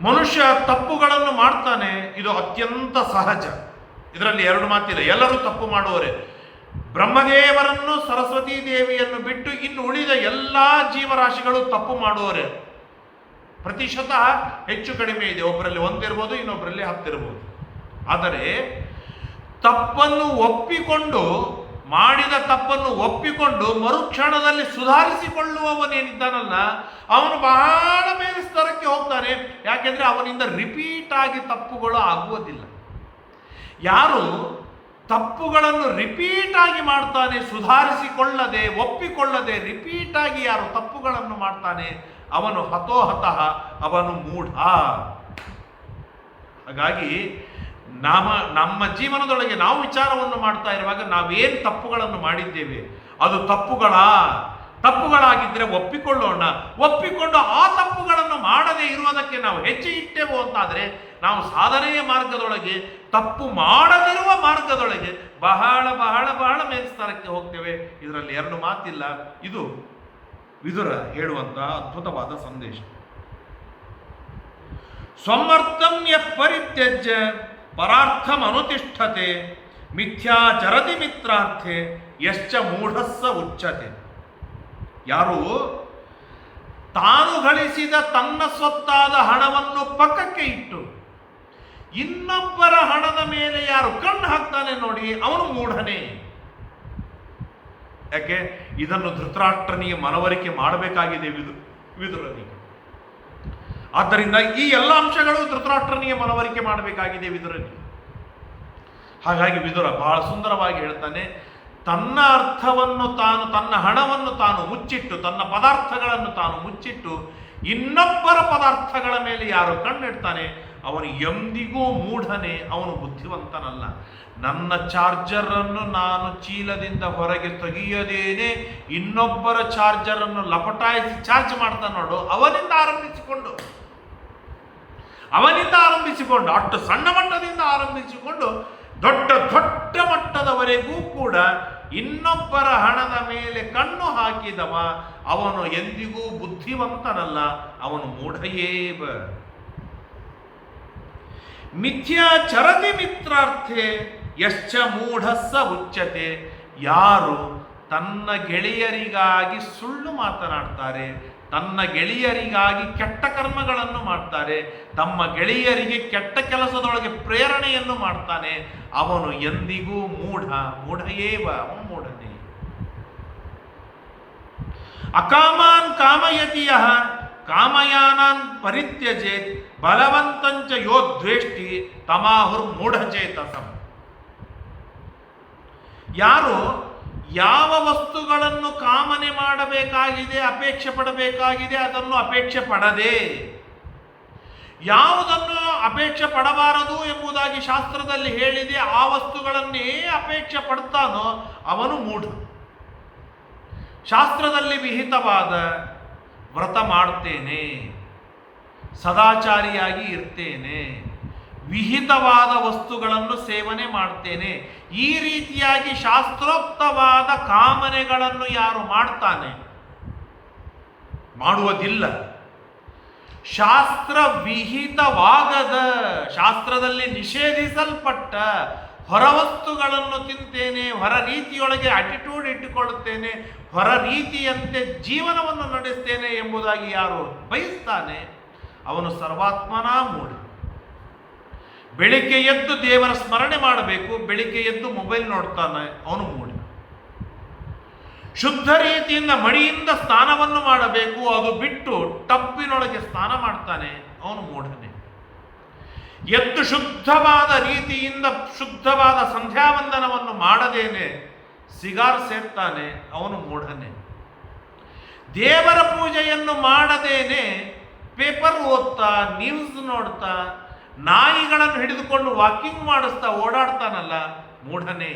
ಮನುಷ್ಯ ತಪ್ಪುಗಳನ್ನು ಮಾಡ್ತಾನೆ, ಇದು ಅತ್ಯಂತ ಸಹಜ. ಇದರಲ್ಲಿ ಎರಡು ಮಾತಿಲ್ಲ, ಎಲ್ಲರೂ ತಪ್ಪು ಮಾಡುವರೆ ಬ್ರಹ್ಮದೇವರನ್ನು ಸರಸ್ವತೀ ದೇವಿಯನ್ನು ಬಿಟ್ಟು ಇನ್ನು ಉಳಿದ ಎಲ್ಲ ಜೀವರಾಶಿಗಳು ತಪ್ಪು ಮಾಡುವರೆ ಪ್ರತಿಶತ ಹೆಚ್ಚು ಕಡಿಮೆ ಇದೆ. ಒಬ್ಬರಲ್ಲಿ ಒಂದಿರ್ಬೋದು ಇನ್ನೊಬ್ಬರಲ್ಲಿ ಹತ್ತಿರ್ಬೋದು. ಆದರೆ ತಪ್ಪನ್ನು ಒಪ್ಪಿಕೊಂಡು, ಮಾಡಿದ ತಪ್ಪನ್ನು ಒಪ್ಪಿಕೊಂಡು ಮರುಕ್ಷಣದಲ್ಲಿ ಸುಧಾರಿಸಿಕೊಳ್ಳುವವನೇನಿದ್ದಾನಲ್ಲ ಅವನು ಬಹಳ ಮೇಲೆ ಸ್ತರಕ್ಕೆ ಹೋಗ್ತಾನೆ. ಯಾಕೆಂದರೆ ಅವನಿಂದ ರಿಪೀಟ್ ಆಗಿ ತಪ್ಪುಗಳು ಆಗುವುದಿಲ್ಲ. ಯಾರು ತಪ್ಪುಗಳನ್ನು ರಿಪೀಟ್ ಆಗಿ ಮಾಡ್ತಾನೆ, ಸುಧಾರಿಸಿಕೊಳ್ಳದೆ, ಒಪ್ಪಿಕೊಳ್ಳದೆ ರಿಪೀಟ್ ಆಗಿ ಯಾರು ತಪ್ಪುಗಳನ್ನು ಮಾಡ್ತಾನೆ ಅವನು ಹತೋಹತಃ, ಅವನು ಮೂಢ. ಹಾಗಾಗಿ ನಮ್ಮ ನಮ್ಮ ಜೀವನದೊಳಗೆ ನಾವು ವಿಚಾರವನ್ನು ಮಾಡ್ತಾ ಇರುವಾಗ ನಾವೇನು ತಪ್ಪುಗಳನ್ನು ಮಾಡಿದ್ದೇವೆ? ಅದು ತಪ್ಪುಗಳ? ತಪ್ಪುಗಳಾಗಿದ್ದರೆ ಒಪ್ಪಿಕೊಳ್ಳೋಣ. ಒಪ್ಪಿಕೊಂಡು ಆ ತಪ್ಪುಗಳನ್ನು ಮಾಡದೇ ಇರುವುದಕ್ಕೆ ನಾವು ಹೆಚ್ಚು ಇಟ್ಟೆವು ಅಂತಾದರೆ ನಾವು ಸಾಧನೆಯ ಮಾರ್ಗದೊಳಗೆ, ತಪ್ಪು ಮಾಡದಿರುವ ಮಾರ್ಗದೊಳಗೆ ಬಹಳ ಬಹಳ ಬಹಳ ಮೇಲ್ಸ್ಥಾನಕ್ಕೆ ಹೋಗ್ತೇವೆ. ಇದರಲ್ಲಿ ಎರಡು ಮಾತಿಲ್ಲ. ಇದು ವಿದುರ ಹೇಳುವಂತಹ ಅದ್ಭುತವಾದ ಸಂದೇಶ. ಸ್ವಮರ್ಥಂ ಯ ಪರಿತ್ಯಜ್ಯ, ಪರಾರ್ಥಂ ಅನುತಿಷ್ಠತೆ ಮಿಥ್ಯಾಚರತಿ ಮಿತ್ರಾರ್ಥೆ ಯಶ್ಚ ಮೂಢಸ್ಸ ಉಚ್ಚತೆ ಯಾರು? ತಾನು ಗಳಿಸಿದ ತನ್ನ ಸ್ವತ್ತಾದ ಹಣವನ್ನು ಪಕ್ಕಕ್ಕೆ ಇಟ್ಟು, ಇನ್ನೊಬ್ಬರ ಹಣದ ಮೇಲೆ ಯಾರು ಕಣ್ಣು ಹಾಕ್ತಾನೆ ನೋಡಿ, ಅವನು ಮೂಢನೇ. ಯಾಕೆ? ಇದನ್ನು ಧೃತರಾಷ್ಟ್ರನಿಗೆ ಮನವರಿಕೆ ಮಾಡಬೇಕಾಗಿದೆ ವಿದು ವಿದುರನಿಗೆ. ಆದ್ದರಿಂದ ಈ ಎಲ್ಲ ಅಂಶಗಳು ಧೃತರಾಷ್ಟ್ರನಿಗೆ ಮನವರಿಕೆ ಮಾಡಬೇಕಾಗಿದೆ ವಿದುರನಿಗೆ. ಹಾಗಾಗಿ ವಿದುರ ಬಹಳ ಸುಂದರವಾಗಿ ಹೇಳ್ತಾನೆ, ತನ್ನ ಅರ್ಥವನ್ನು ತಾನು, ತನ್ನ ಹಣವನ್ನು ತಾನು ಮುಚ್ಚಿಟ್ಟು, ತನ್ನ ಪದಾರ್ಥಗಳನ್ನು ತಾನು ಮುಚ್ಚಿಟ್ಟು ಇನ್ನೊಬ್ಬರ ಪದಾರ್ಥಗಳ ಮೇಲೆ ಯಾರು ಕಣ್ಣಿಡ್ತಾನೆ ಅವನು ಎಂದಿಗೂ ಮೂಢನೆ, ಅವನು ಬುದ್ಧಿವಂತನಲ್ಲ. ನನ್ನ ಚಾರ್ಜರನ್ನು ನಾನು ಚೀಲದಿಂದ ಹೊರಗೆ ತೆಗೆಯದೇನೆ, ಇನ್ನೊಬ್ಬರ ಚಾರ್ಜರನ್ನು ಲಪಟಾಯಿಸಿ ಚಾರ್ಜ್ ಮಾಡ್ತಾನೆ ನೋಡು, ಅವನಿಂದ ಆರಂಭಿಸಿಕೊಂಡು. ಅವನಿಂದ ಆರಂಭಿಸಿಕೊಂಡು, ಅಷ್ಟು ಸಣ್ಣ ಮಟ್ಟದಿಂದ ಆರಂಭಿಸಿಕೊಂಡು, ದೊಡ್ಡ ದೊಡ್ಡ ಮಟ್ಟದವರೆಗೂ ಕೂಡ ಇನ್ನೊಬ್ಬರ ಹಣದ ಮೇಲೆ ಕಣ್ಣು ಹಾಕಿದವ, ಅವನು ಎಂದಿಗೂ ಬುದ್ಧಿವಂತನಲ್ಲ, ಅವನು ಮೂಢಯೇವ. ಮಿಥ್ಯಾ ಚರತಿ ಮಿತ್ರಾರ್ಥೆ ಯಶ್ಚ ಮೂಢಸ್ಸ ಉಚ್ಚತೆ ಯಾರು ತನ್ನ ಗೆಳೆಯರಿಗಾಗಿ ಸುಳ್ಳು ಮಾತನಾಡ್ತಾರೆ, ತನ್ನ ಗೆಳೆಯರಿಗಾಗಿ ಕೆಟ್ಟ ಕರ್ಮಗಳನ್ನು ಮಾಡ್ತಾರೆ, ತಮ್ಮ ಗೆಳೆಯರಿಗೆ ಕೆಟ್ಟ ಕೆಲಸದೊಳಗೆ ಪ್ರೇರಣೆಯನ್ನು ಮಾಡ್ತಾನೆ. ಅವನು ಎಂದಿಗೂ ಮೂಢ, ಮೂಢಯೇವ ಮೂಢನೇ. ಅಕಾಮಾನ್ ಕಾಮಯತಿಯ ಕಾಮಯಾನಾನ್ ಪರಿತ್ಯಜೇತ್ ಬಲವಂತಂಚ ಯೋ ದ್ವೇಷ್ಟಿ ತಮಾಹುರ್ ಮೂಢಚೇತಸಂ. ಯಾರು ಯಾವ ವಸ್ತುಗಳನ್ನು ಕಾಮನೆ ಮಾಡಬೇಕಾಗಿದೆ, ಅಪೇಕ್ಷೆ ಪಡಬೇಕಾಗಿದೆ, ಅದನ್ನು ಅಪೇಕ್ಷೆ ಪಡದೆ, ಯಾವುದನ್ನು ಅಪೇಕ್ಷೆ ಪಡಬಾರದು ಎಂಬುದಾಗಿ ಶಾಸ್ತ್ರದಲ್ಲಿ ಹೇಳಿದೆ, ಆ ವಸ್ತುಗಳನ್ನೇ ಅಪೇಕ್ಷೆ ಪಡ್ತಾನೋ ಅವನು ಮೂಢ. ಶಾಸ್ತ್ರದಲ್ಲಿ ವಿಹಿತವಾದ ವ್ರತ ಮಾಡ್ತೇನೆ ಸದಾಚಾರಿಯಾಗಿ ಇರ್ತೇನೆ, ವಿಹಿತವಾದ ವಸ್ತುಗಳನ್ನು ಸೇವನೆ ಮಾಡ್ತೇನೆ ಈ ರೀತಿಯಾಗಿ ಶಾಸ್ತ್ರೋಕ್ತವಾದ ಕಾಮನೆಗಳನ್ನು ಯಾರು ಮಾಡ್ತಾನೆ? ಮಾಡುವುದಿಲ್ಲ. ಶಾಸ್ತ್ರ ವಿಹಿತವಾಗದ, ಶಾಸ್ತ್ರದಲ್ಲಿ ನಿಷೇಧಿಸಲ್ಪಟ್ಟ ಹೊರ ವಸ್ತುಗಳನ್ನು ತಿಂತೇನೆ, ಹೊರ ರೀತಿಯೊಳಗೆ ಅಟಿಟ್ಯೂಡ್ ಇಟ್ಟುಕೊಳ್ಳುತ್ತೇನೆ ಹೊರ ರೀತಿಯಂತೆ ಜೀವನವನ್ನು ನಡೆಸ್ತೇನೆ ಎಂಬುದಾಗಿ ಯಾರು ಬಯಸ್ತಾನೆ, ಅವನು ಸರ್ವಾತ್ಮನ ಮೂಡಿ. ಬೆಳಿಗ್ಗೆ ಎದ್ದು ದೇವರ ಸ್ಮರಣೆ ಮಾಡಬೇಕು, ಬೆಳಿಗ್ಗೆ ಎದ್ದು ಮೊಬೈಲ್ ನೋಡ್ತಾನೆ, ಅವನು ಮೂಡಿ. ಶುದ್ಧ ರೀತಿಯಿಂದ ಮಡಿಯಿಂದ ಸ್ನಾನವನ್ನು ಮಾಡಬೇಕು, ಅದು ಬಿಟ್ಟು ಟಪ್ಪಿನೊಳಗೆ ಸ್ನಾನ ಮಾಡ್ತಾನೆ, ಅವನು ಮೂಢನೆ. ಎದ್ದು ಶುದ್ಧವಾದ ರೀತಿಯಿಂದ ಶುದ್ಧವಾದ ಸಂಧ್ಯಾವಂದನವನ್ನು ಮಾಡದೇನೆ ಸಿಗಾರ್ ಸೇರ್ತಾನೆ, ಅವನು ಮೂಢನೆ. ದೇವರ ಪೂಜೆಯನ್ನು ಮಾಡದೇನೆ, ಪೇಪರ್ ಓದ್ತಾ ನ್ಯೂಸ್ ನೋಡ್ತಾ, ನಾಯಿಗಳನ್ನು ಹಿಡಿದುಕೊಂಡು ವಾಕಿಂಗ್ ಮಾಡಿಸ್ತಾ, ಓಡಾಡ್ತಾನಲ್ಲ, ಮೂಢನೇ.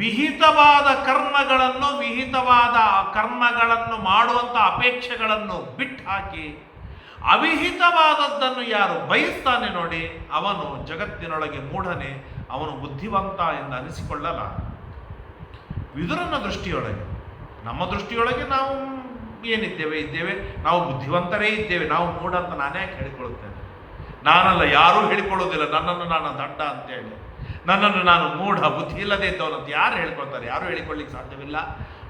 ವಿಹಿತವಾದ ಕರ್ಮಗಳನ್ನು ವಿಹಿತವಾದ ಕರ್ಮಗಳನ್ನು ಮಾಡುವಂಥ ಅಪೇಕ್ಷೆಗಳನ್ನು ಬಿಟ್ಟು ಹಾಕಿ ಅವಿಹಿತವಾದದ್ದನ್ನು ಯಾರು ಬಯಸ್ತಾನೆ ನೋಡಿ, ಅವನು ಜಗತ್ತಿನೊಳಗೆ ಮೂಢನೆ. ಅವನು ಬುದ್ಧಿವಂತ ಎಂದು ಅನಿಸಿಕೊಳ್ಳಲ್ಲ ವಿದುರನ ದೃಷ್ಟಿಯೊಳಗೆ, ನಮ್ಮ ದೃಷ್ಟಿಯೊಳಗೆ ನಾವು ಏನಿದ್ದೇವೆ, ಇದ್ದೇವೆ, ನಾವು ಬುದ್ಧಿವಂತರೇ ಇದ್ದೇವೆ, ನಾವು ಮೂಢ ಅಂತ ನಾನೇ ಹೇಳಿಕೊಳ್ಳುತ್ತೇನೆ ನಾನಲ್ಲ, ಯಾರೂ ಹೇಳಿಕೊಳ್ಳೋದಿಲ್ಲ ನನ್ನನ್ನು ನಾನು ದಂಡ ಅಂತೇಳಿ. ನನ್ನನ್ನು ನಾನು ಮೂಢ, ಬುದ್ಧಿ ಇಲ್ಲದೆ ಅಂತ ಯಾರು ಹೇಳ್ಕೊಳ್ತಾರೆ? ಯಾರು ಹೇಳಿಕೊಳ್ಳಿಕ್ಕೆ ಸಾಧ್ಯವಿಲ್ಲ.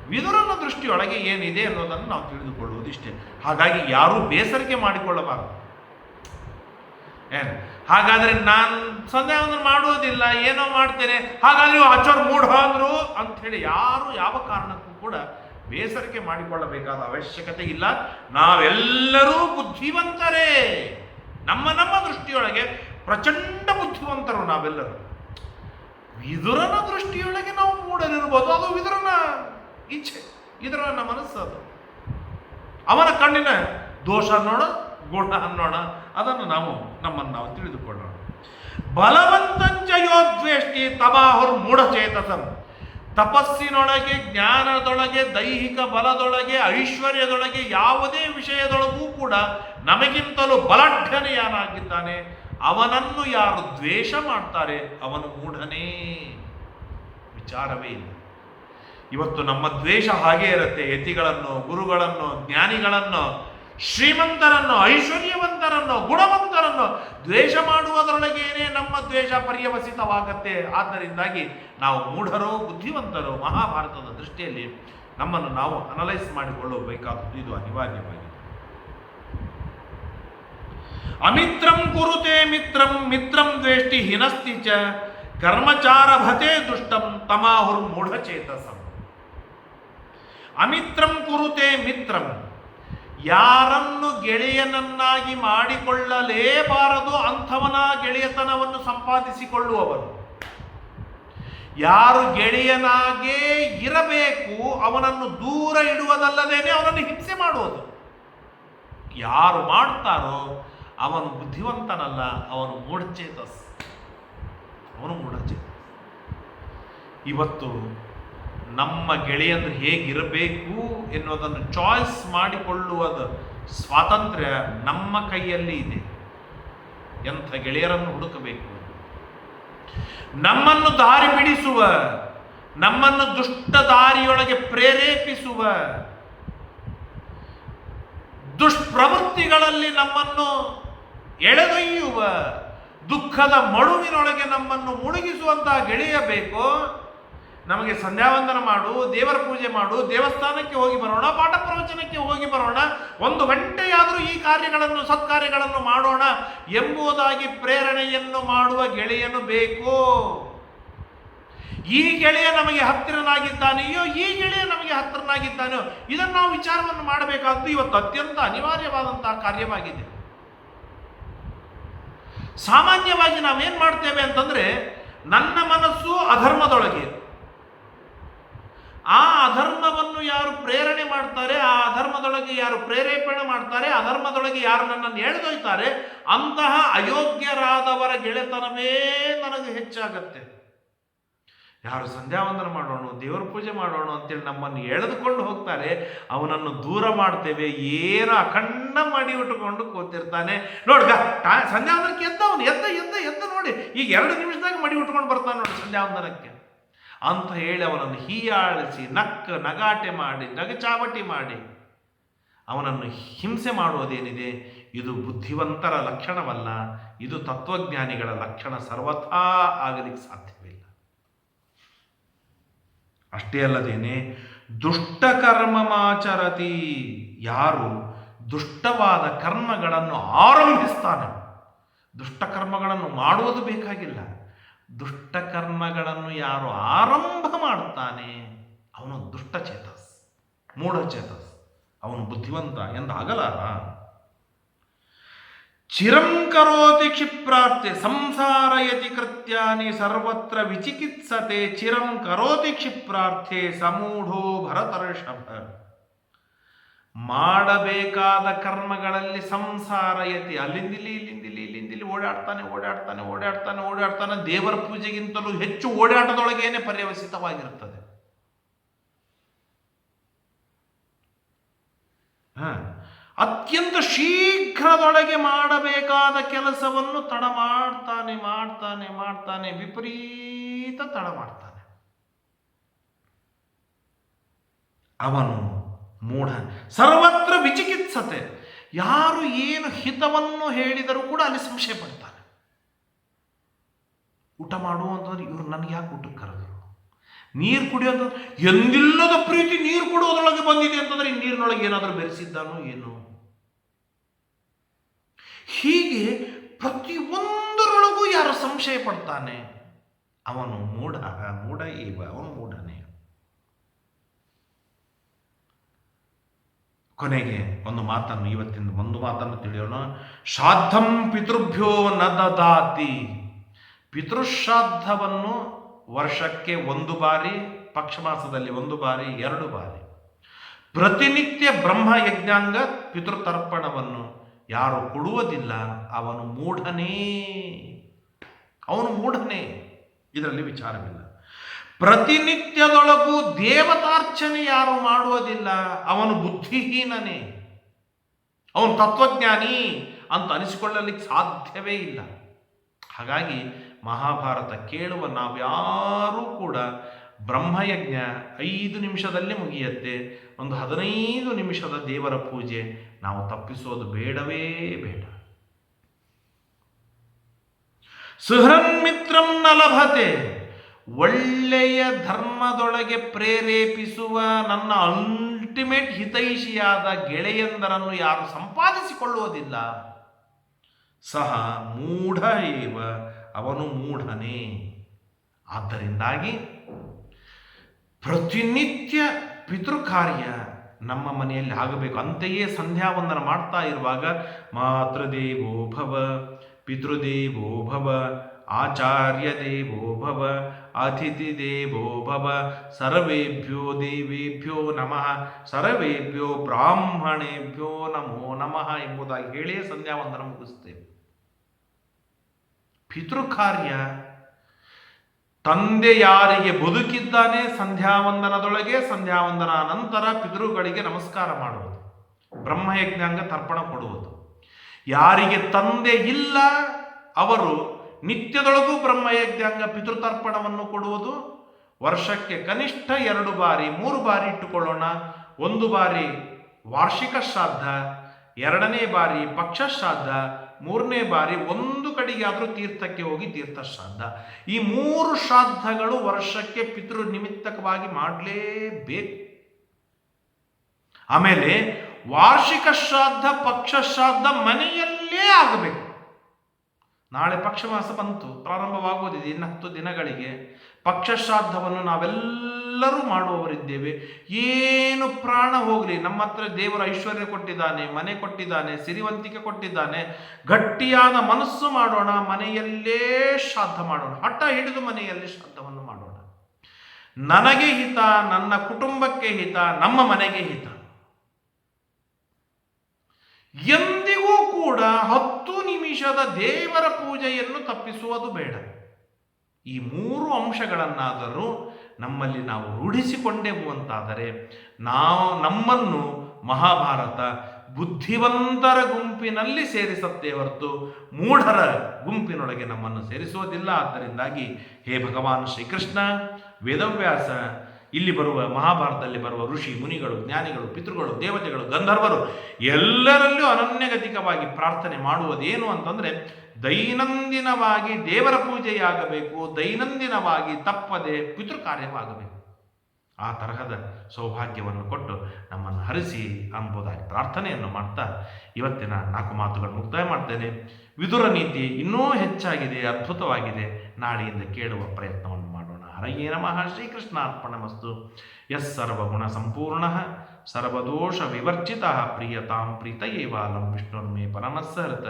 ವಿದುರನ ದೃಷ್ಟಿಯೊಳಗೆ ಏನಿದೆ ಅನ್ನೋದನ್ನು ನಾವು ತಿಳಿದುಕೊಳ್ಳುವುದು ಇಷ್ಟೇ. ಹಾಗಾಗಿ ಯಾರೂ ಬೇಸರಿಕೆ ಮಾಡಿಕೊಳ್ಳಬಾರದು. ಏನು? ಹಾಗಾದರೆ ನಾನು ಸಂದೇಹವನ್ನು ಮಾಡುವುದಿಲ್ಲ, ಏನೋ ಮಾಡ್ತೇನೆ. ಹಾಗಾದರೆ ಹಚ್ಚೋರು ಮೂಢ ಹೋದ್ರು ಅಂಥೇಳಿ ಯಾರು ಯಾವ ಕಾರಣಕ್ಕೂ ಕೂಡ ಬೇಸರಿಕೆ ಮಾಡಿಕೊಳ್ಳಬೇಕಾದ ಅವಶ್ಯಕತೆ ಇಲ್ಲ. ನಾವೆಲ್ಲರೂ ಬುದ್ಧಿವಂತರೇ. ನಮ್ಮ ನಮ್ಮ ದೃಷ್ಟಿಯೊಳಗೆ ಪ್ರಚಂಡ ಬುದ್ಧಿವಂತರು ನಾವೆಲ್ಲರೂ. ವಿದುರನ ದೃಷ್ಟಿಯೊಳಗೆ ನಾವು ಮೂಡಲಿರ್ಬೋದು, ಅದು ವಿದುರನ ಇಚ್ಛೆ. ವಿದುರನ ಮನಸ್ಸು ಅದು ಅವನ ಕಣ್ಣಿನ ದೋಷ ಅನ್ನೋಣ ಗುಣ ಅನ್ನೋಣ ಅದನ್ನು ನಾವು ನಮ್ಮನ್ನು ನಾವು ತಿಳಿದುಕೊಳ್ಳೋಣ. ಬಲವಂತಂಚ ದ್ವೇಷಿ ತಮಾಹುರ್ ಮೂಢಚೇತಸಂ. ತಪಸ್ಸಿನೊಳಗೆ, ಜ್ಞಾನದೊಳಗೆ, ದೈಹಿಕ ಬಲದೊಳಗೆ, ಐಶ್ವರ್ಯದೊಳಗೆ ಯಾವುದೇ ವಿಷಯದೊಳಗೂ ಕೂಡ ನಮಗಿಂತಲೂ ಬಲಢ್ಯನೆಯಾನಾಗಿದ್ದಾನೆ ಅವನನ್ನು ಯಾರು ದ್ವೇಷ ಮಾಡ್ತಾರೆ, ಅವನು ಮೂಢನೇ. ವಿಚಾರವೇ ಇಲ್ಲ. ಇವತ್ತು ನಮ್ಮ ದ್ವೇಷ ಹಾಗೇ ಇರುತ್ತೆ. ಯತಿಗಳನ್ನು, ಗುರುಗಳನ್ನು, ಜ್ಞಾನಿಗಳನ್ನು ಶ್ರೀಮಂತರನ್ನು, ಐಶ್ವರ್ಯವಂತರನ್ನು, ಗುಣವಂತರನ್ನು ದ್ವೇಷ ಮಾಡುವುದರೊಳಗೇನೆ ನಮ್ಮ ದ್ವೇಷ ಪರ್ಯವಸಿತವಾಗತ್ತೆ ಆದ್ದರಿಂದಾಗಿ ನಾವು ಮೂಢರೋ, ಬುದ್ಧಿವಂತರೋ ಮಹಾಭಾರತದ ದೃಷ್ಟಿಯಲ್ಲಿ ನಮ್ಮನ್ನು ನಾವು ಅನಲೈಸ್ ಮಾಡಿಕೊಳ್ಳಬೇಕಾದದ್ದು ಇದು ಅನಿವಾರ್ಯವಾಗಿದೆ. ಅಮಿತ್ರಂ ಕುರುತೆ ಮಿತ್ರಂ ಮಿತ್ರಂ ದ್ವೇಷ್ಟಿ ಹಿನಸ್ತಿ ಚ, ಕರ್ಮಚಾರ ಭತೆ ದುಷ್ಟಂ ತಮಾಹುರ್ ಮೂಢಚೇತಸಂ. ಅಮಿತ್ರಂ ಕುರುತೆ ಮಿತ್ರಂ ಯಾರನ್ನು ಗೆಳೆಯನನ್ನಾಗಿ ಮಾಡಿಕೊಳ್ಳಲೇಬಾರದು ಅಂಥವನ ಗೆಳೆಯತನವನ್ನು ಸಂಪಾದಿಸಿಕೊಳ್ಳುವವನು. ಯಾರು ಗೆಳೆಯನಾಗೇ ಇರಬೇಕು ಅವನನ್ನು ದೂರ ಇಡುವುದಲ್ಲದೇನೆ ಅವನನ್ನು ಹಿಂಸೆ ಮಾಡುವುದು. ಯಾರು ಮಾಡ್ತಾರೋ ಅವನು ಬುದ್ಧಿವಂತನಲ್ಲ, ಅವನು ಮೂಢಚೇತಸ್. ಅವನು ಮೂಢಚೇತಸ್. ಇವತ್ತು ನಮ್ಮ ಗೆಳೆಯಂದ್ರೆ ಹೇಗಿರಬೇಕು ಎನ್ನುವುದನ್ನು ಚಾಯ್ಸ್ ಮಾಡಿಕೊಳ್ಳುವುದು ಸ್ವಾತಂತ್ರ್ಯ ನಮ್ಮ ಕೈಯಲ್ಲಿ ಇದೆ. ಎಂಥ ಗೆಳೆಯರನ್ನು ಹುಡುಕಬೇಕು? ನಮ್ಮನ್ನು ದಾರಿ ಬಿಡಿಸುವ, ನಮ್ಮನ್ನು ದುಷ್ಟ ದಾರಿಯೊಳಗೆ ಪ್ರೇರೇಪಿಸುವ, ದುಷ್ಪ್ರವೃತ್ತಿಗಳಲ್ಲಿ ನಮ್ಮನ್ನು ಎಳೆದೊಯ್ಯುವ, ದುಃಖದ ಮಡುವಿನೊಳಗೆ ನಮ್ಮನ್ನು ಮುಳುಗಿಸುವಂತಹ ಗೆಳೆಯ ಬೇಕೋ ನಮಗೆ ಸಂಧ್ಯಾವಂದನ ಮಾಡು, ದೇವರ ಪೂಜೆ ಮಾಡು, ದೇವಸ್ಥಾನಕ್ಕೆ ಹೋಗಿ ಬರೋಣ, ಪಾಠ ಪ್ರವಚನಕ್ಕೆ ಹೋಗಿ ಬರೋಣ, ಒಂದು ಗಂಟೆಯಾದರೂ ಈ ಕಾರ್ಯಗಳನ್ನು, ಸತ್ಕಾರ್ಯಗಳನ್ನು ಮಾಡೋಣ ಎಂಬುದಾಗಿ ಪ್ರೇರಣೆಯನ್ನು ಮಾಡುವ ಗೆಳೆಯನು ಬೇಕು. ಈ ಗೆಳೆಯ ನಮಗೆ ಹತ್ತಿರನಾಗಿದ್ದಾನೆಯೋ ಈ ಗೆಳೆಯ ನಮಗೆ ಹತ್ತಿರನಾಗಿದ್ದಾನೆಯೋ ಇದನ್ನು ನಾವು ವಿಚಾರವನ್ನು ಮಾಡಬೇಕಾದ್ದು ಇವತ್ತು ಅತ್ಯಂತ ಅನಿವಾರ್ಯವಾದಂತಹ ಕಾರ್ಯವಾಗಿದೆ. ಸಾಮಾನ್ಯವಾಗಿ ನಾವೇನು ಮಾಡ್ತೇವೆ ಅಂತಂದ್ರೆ, ನನ್ನ ಮನಸ್ಸು ಅಧರ್ಮದೊಳಗೆ ಆ ಅಧರ್ಮವನ್ನು ಯಾರು ಪ್ರೇರಣೆ ಮಾಡ್ತಾರೆ, ಆ ಅಧರ್ಮದೊಳಗೆ ಯಾರು ಪ್ರೇರೇಪಣೆ ಮಾಡ್ತಾರೆ ಅಧರ್ಮದೊಳಗೆ ಯಾರು ನನ್ನನ್ನು ಎಳೆದೊಯ್ತಾರೆ, ಅಂತಹ ಅಯೋಗ್ಯರಾದವರ ಗೆಳೆತನವೇ ನನಗೆ ಹೆಚ್ಚಾಗತ್ತೆ. ಯಾರು ಸಂಧ್ಯಾವಂದನ ಮಾಡೋಣ, ದೇವರ ಪೂಜೆ ಮಾಡೋಣ ಅಂತೇಳಿ ನಮ್ಮನ್ನು ಎಳೆದುಕೊಂಡು ಹೋಗ್ತಾರೆ, ಅವನನ್ನು ದೂರ ಮಾಡ್ತೇವೆ ಏನು ಅಖಂಡ ಮಾಡಿ ಉಟ್ಟುಕೊಂಡು ಕೂತಿರ್ತಾನೆ. ನೋಡ್ಗ ಸಂಧ್ಯಾವಂದನಕ್ಕೆ ಎದ್ದ ಅವನು ಎದ್ದ ಎದ್ದ ಎದ್ದ ನೋಡಿ, ಈಗ ಎರಡು ನಿಮಿಷದಾಗ ಮಡಿ ಉಟ್ಕೊಂಡು ಬರ್ತಾನೆ ನೋಡಿ ಸಂಧ್ಯಾವಂದನಕ್ಕೆ. ಅಂತ ಹೇಳಿ ಅವನನ್ನು ಹೀಯಾಳಿಸಿ ನಕ್ಕ ನಗಾಟೆ ಮಾಡಿ ನಗಚಾವಟಿ ಮಾಡಿ. ಅವನನ್ನು ಹಿಂಸೆ ಮಾಡುವುದೇನಿದೆ? ಇದು ಬುದ್ಧಿವಂತರ ಲಕ್ಷಣವಲ್ಲ. ಇದು ತತ್ವಜ್ಞಾನಿಗಳ ಲಕ್ಷಣ. ಸರ್ವಥಾ ಆಗಲಿಕ್ಕೆ ಸಾಧ್ಯವಿಲ್ಲ. ಅಷ್ಟೇ ಅಲ್ಲದೇನೆ, ದುಷ್ಟಕರ್ಮಮಾಚರತಿ ಯಾರು ದುಷ್ಟವಾದ ಕರ್ಮಗಳನ್ನು ಆರಂಭಿಸ್ತಾನೆ? ದುಷ್ಟಕರ್ಮಗಳನ್ನು ಮಾಡುವುದು ಬೇಕಾಗಿಲ್ಲ. ದುಷ್ಟಕರ್ಮಗಳನ್ನು ಯಾರು ಆರಂಭ ಮಾಡುತ್ತಾನೆ? ಅವನು ದುಷ್ಟಚೇತಸ್, ಮೂಢಚೇತಸ್. ಅವನು ಬುದ್ಧಿವಂತ ಎಂದಾಗಲಾರ. ಚಿರಂ ಕರೋತಿ ಕ್ಷಿಪ್ರಾರ್ಥೆ ಸಂಸಾರಯತಿ ಕೃತ್ಯಾನಿ ಸರ್ವತ್ರ ವಿಚಿಕಿತ್ಸತೆ. ಚಿರಂ ಕರೋತಿ ಕ್ಷಿಪ್ರಾರ್ಥೆ ಸಮೂಢೋ ಭರತರ್ಷಭ. ಮಾಡಬೇಕಾದ ಕರ್ಮಗಳಲ್ಲಿ ಸಂಸಾರಯತಿ ಯತಿ, ಅಲ್ಲಿಂದಿಲ್ಲಿ ಇಲ್ಲಿಂದಿಲ್ಲಿ ಓಡಾಡ್ತಾನೆ ಓಡಾಡ್ತಾನೆ ಓಡಾಡ್ತಾನೆ ಓಡಾಡ್ತಾನೆ. ದೇವರ ಪೂಜೆಗಿಂತಲೂ ಹೆಚ್ಚು ಓಡಾಟದೊಳಗೇನೆ ಪರ್ಯವಸಿತವಾಗಿರುತ್ತದೆ. ಅತ್ಯಂತ ಶೀಘ್ರದೊಳಗೆ ಮಾಡಬೇಕಾದ ಕೆಲಸವನ್ನು ತಡ ಮಾಡ್ತಾನೆ ಮಾಡ್ತಾನೆ ಮಾಡ್ತಾನೆ, ವಿಪರೀತ ತಡ ಮಾಡ್ತಾನೆ. ಅವನು ಮೂಢ, ಸರ್ವತ್ರ ವಿಚಿಕಿತ್ಸತೆ. ಯಾರು ಏನು ಹಿತವನ್ನು ಹೇಳಿದರೂ ಕೂಡ ಅಲ್ಲಿ ಸಂಶಯ ಪಡ್ತಾನೆ ಊಟ ಮಾಡು ಅಂತಂದ್ರೆ ಇವ್ರು ನನಗೆ ಯಾಕೆ ಊಟಕ್ಕೆ ಕರೆದರು? ನೀರು ಕುಡಿಯೋದು ಎಂದಿಲ್ಲದ ಪ್ರೀತಿ ನೀರು ಕುಡಿಯೋದ್ರೊಳಗೆ ಬಂದಿದೆ ಅಂತಂದ್ರೆ ಈ ನೀರಿನೊಳಗೆ ಏನಾದರೂ ಬೆರೆಸಿದ್ದಾನೋ ಏನು. ಹೀಗೆ ಪ್ರತಿಯೊಂದರೊಳಗೂ ಯಾರು ಸಂಶಯ ಪಡ್ತಾನೆ? ಅವನು ಮೂಢ ಮೂಢ ಇವ ಅವನು ಮೂಢನೇ ಕೊನೆಗೆ ಒಂದು ಮಾತನ್ನು ಇವತ್ತಿನ ಒಂದು ಮಾತನ್ನು ತಿಳಿಯೋಣ. ಶ್ರಾದ್ದಂ ಪಿತೃಭ್ಯೋ ನ ದದಾತಿ ಪಿತೃಶ್ರಾದ್ದವನ್ನು ವರ್ಷಕ್ಕೆ ಒಂದು ಬಾರಿ, ಪಕ್ಷಮಾಸದಲ್ಲಿ ಒಂದು ಬಾರಿ, ಎರಡು ಬಾರಿ. ಪ್ರತಿನಿತ್ಯ ಬ್ರಹ್ಮ ಯಜ್ಞಾಂಗ ಪಿತೃತರ್ಪಣವನ್ನು ಯಾರು ಕೊಡುವುದಿಲ್ಲ, ಅವನು ಮೂಢನೇ. ಅವನು ಮೂಢನೇ. ಇದರಲ್ಲಿ ವಿಚಾರವಿಲ್ಲ. ಪ್ರತಿನಿತ್ಯದೊಳಗೂ ದೇವತಾರ್ಚನೆ ಯಾರು ಮಾಡುವುದಿಲ್ಲ, ಅವನು ಬುದ್ಧಿಹೀನನೇ. ಅವನು ತತ್ವಜ್ಞಾನಿ ಅಂತ ಅನಿಸಿಕೊಳ್ಳಲಿಕ್ಕೆ ಸಾಧ್ಯವೇ ಇಲ್ಲ. ಹಾಗಾಗಿ ಮಹಾಭಾರತ ಕೇಳುವ ನಾವ್ಯಾರೂ ಕೂಡ ಬ್ರಹ್ಮಯಜ್ಞ ಐದು ನಿಮಿಷದಲ್ಲಿ ಮುಗಿಯತ್ತೆ, ಒಂದು ಹದಿನೈದು ನಿಮಿಷದ ದೇವರ ಪೂಜೆ ನಾವು ತಪ್ಪಿಸೋದು ಬೇಡವೇ ಬೇಡ. ಸುಹೃನ್ಮಿತ್ರಂ ನ ಲಭತೆ. ಒಳ್ಳೆಯ ಧರ್ಮದೊಳಗೆ ಪ್ರೇರೇಪಿಸುವ ನನ್ನ ಅಲ್ಟಿಮೇಟ್ ಹಿತೈಷಿಯಾದ ಗೆಳೆಯಂದರನ್ನು ಯಾರು ಸಂಪಾದಿಸಿಕೊಳ್ಳುವುದಿಲ್ಲ. ಸಹ ಮೂಢ ಏವ, ಅವನು ಮೂಢನೇ. ಆದ್ದರಿಂದಾಗಿ ಪ್ರತಿನಿತ್ಯ ಪಿತೃಕಾರ್ಯ ನಮ್ಮ ಮನೆಯಲ್ಲಿ ಆಗಬೇಕು. ಅಂತೆಯೇ ಸಂಧ್ಯಾ ವಂದನ ಮಾಡ್ತಾ ಇರುವಾಗ ಮಾತೃದೇವೋ ಭವ, ಪಿತೃದೇವೋ ಭವ ಆಚಾರ್ಯ ದೇವೋ ಭವ ಅತಿಥಿ ದೇವೋ ಭವ, ಸರ್ವೇಭ್ಯೋ ದೇವೇಭ್ಯೋ ನಮಃ, ಸರ್ವೇಭ್ಯೋ ಬ್ರಾಹ್ಮಣೇಭ್ಯೋ ನಮೋ ನಮಃ ಎಂಬುದಾಗಿ ಹೇಳೇ ಸಂಧ್ಯಾವಂದನ ಮುಗಿಸ್ತೇವೆ ಪಿತೃಕಾರ್ಯ, ತಂದೆ ಯಾರಿಗೆ ಬದುಕಿದ್ದಾನೆ ಸಂಧ್ಯಾವಂದನದೊಳಗೆ ಸಂಧ್ಯಾವಂದನ ನಂತರ ಪಿತೃಗಳಿಗೆ ನಮಸ್ಕಾರ ಮಾಡುವುದು, ಬ್ರಹ್ಮಯಜ್ಞಾಂಗ ತರ್ಪಣ ಕೊಡುವುದು. ಯಾರಿಗೆ ತಂದೆ ಇಲ್ಲ, ಅವರು ನಿತ್ಯದೊಳಗೂ ಬ್ರಹ್ಮಯಜ್ಞಾಂಗ ಪಿತೃತರ್ಪಣವನ್ನು ಕೊಡುವುದು. ವರ್ಷಕ್ಕೆ ಕನಿಷ್ಠ ಎರಡು ಬಾರಿ, ಮೂರು ಬಾರಿ ಇಟ್ಟುಕೊಳ್ಳೋಣ. ಒಂದು ಬಾರಿ ವಾರ್ಷಿಕ ಶ್ರಾದ್ದ, ಎರಡನೇ ಬಾರಿ ಪಕ್ಷ ಶ್ರಾದ್ದ, ಮೂರನೇ ಬಾರಿ ಒಂದು ಕಡೆಗಾದರೂ ತೀರ್ಥಕ್ಕೆ ಹೋಗಿ ತೀರ್ಥ ಶ್ರಾದ್ದ. ಈ ಮೂರು ಶ್ರಾದ್ದಗಳು ವರ್ಷಕ್ಕೆ ಪಿತೃ ನಿಮಿತ್ತಕವಾಗಿ ಮಾಡಲೇಬೇಕು. ಆಮೇಲೆ ವಾರ್ಷಿಕ ಶ್ರಾದ್ದ, ಪಕ್ಷ ಶ್ರಾದ್ದ ಮನೆಯಲ್ಲೇ ಆಗಬೇಕು. ನಾಳೆ ಪಕ್ಷವಾಸ ಬಂತು ಪ್ರಾರಂಭವಾಗುವುದಿದೆ ಇನ್ನು ಹತ್ತು ದಿನಗಳಿಗೆ. ಪಕ್ಷ ಶ್ರಾದ್ದವನ್ನು ನಾವೆಲ್ಲರೂ ಮಾಡುವವರಿದ್ದೇವೆ. ಏನು ಪ್ರಾಣ ಹೋಗಲಿ, ನಮ್ಮ ಹತ್ರ ದೇವರ ಐಶ್ವರ್ಯ ಕೊಟ್ಟಿದ್ದಾನೆ, ಮನೆ ಕೊಟ್ಟಿದ್ದಾನೆ, ಸಿರಿವಂತಿಕೆ ಕೊಟ್ಟಿದ್ದಾನೆ. ಗಟ್ಟಿಯಾದ ಮನಸ್ಸು ಮಾಡೋಣ, ಮನೆಯಲ್ಲೇ ಶ್ರಾದ್ದ ಮಾಡೋಣ, ಹಠ ಹಿಡಿದು ಮನೆಯಲ್ಲಿ ಶ್ರಾದ್ದವನ್ನು ಮಾಡೋಣ. ನನಗೆ ಹಿತ, ನನ್ನ ಕುಟುಂಬಕ್ಕೆ ಹಿತ, ನಮ್ಮ ಮನೆಗೆ ಹಿತ. ಎಂದಿಗೂ ಕೂಡ ಹತ್ತು ನಿಮಿಷದ ದೇವರ ಪೂಜೆಯನ್ನು ತಪ್ಪಿಸುವುದು ಬೇಡ. ಈ ಮೂರು ಅಂಶಗಳನ್ನಾದರೂ ನಮ್ಮಲ್ಲಿ ನಾವು ರೂಢಿಸಿಕೊಂಡೆವು ಅಂತಾದರೆ ನಾವು ನಮ್ಮನ್ನು ಮಹಾಭಾರತ ಬುದ್ಧಿವಂತರ ಗುಂಪಿನಲ್ಲಿ ಸೇರಿಸುತ್ತೆ ಹೊರತು ಮೂಢರ ಗುಂಪಿನೊಳಗೆ ನಮ್ಮನ್ನು ಸೇರಿಸುವುದಿಲ್ಲ. ಆದ್ದರಿಂದಾಗಿ ಹೇ ಭಗವಾನ್ ಶ್ರೀಕೃಷ್ಣ, ವೇದವ್ಯಾಸ ಇಲ್ಲಿ ಬರುವ ಮಹಾಭಾರತದಲ್ಲಿ ಬರುವ ಋಷಿ, ಮುನಿಗಳು, ಜ್ಞಾನಿಗಳು, ಪಿತೃಗಳು, ದೇವತೆಗಳು, ಗಂಧರ್ವರು ಎಲ್ಲರಲ್ಲೂ ಅನನ್ಯಗತಿಕವಾಗಿ ಪ್ರಾರ್ಥನೆ ಮಾಡುವುದೇನು ಅಂತಂದರೆ ದೈನಂದಿನವಾಗಿ ದೇವರ ಪೂಜೆಯಾಗಬೇಕು, ದೈನಂದಿನವಾಗಿ ತಪ್ಪದೆ ಪಿತೃ ಕಾರ್ಯವಾಗಬೇಕು ಆ ತರಹದ ಸೌಭಾಗ್ಯವನ್ನು ಕೊಟ್ಟು ನಮ್ಮನ್ನು ಹರಿಸಿ ಅಂಬುದಾಗಿ ಪ್ರಾರ್ಥನೆಯನ್ನು ಮಾಡ್ತಾ ಇವತ್ತಿನ ನಾಲ್ಕು ಮಾತುಗಳನ್ನು ಮುಕ್ತಾಯ ಮಾಡ್ತೇನೆ. ವಿದುರ ನೀತಿ ಇನ್ನೂ ಹೆಚ್ಚಾಗಿದೆ, ಅದ್ಭುತವಾಗಿದೆ. ನಾಳೆಯಿಂದ ಕೇಳುವ ಪ್ರಯತ್ನವನ್ನು ಹರಯೇ ನಮಃ ಶ್ರೀಕೃಷ್ಣಾರ್ಪಣಮಸ್ತು. ಯಸ್ ಸರ್ವಗುಣ ಸಂಪೂರ್ಣ, ಸರ್ವದೋಷ ವಿವರ್ಜಿತ, ಪ್ರಿಯತಾಂ ಪ್ರೀತಯೇವಾಲಂ ವಿಷ್ಣುರ್ಮೇ ಪರಮಸ್ಸರತ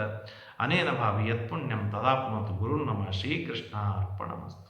ಅನೇನ ಭಾವಿ ಯತ್ಪುಣ್ಯಂ ತದಾಪ್ನೋತು ಗುರುರ್ನಮ ಶ್ರೀಕೃಷ್ಣ ಅರ್ಪಣಮಸ್ತು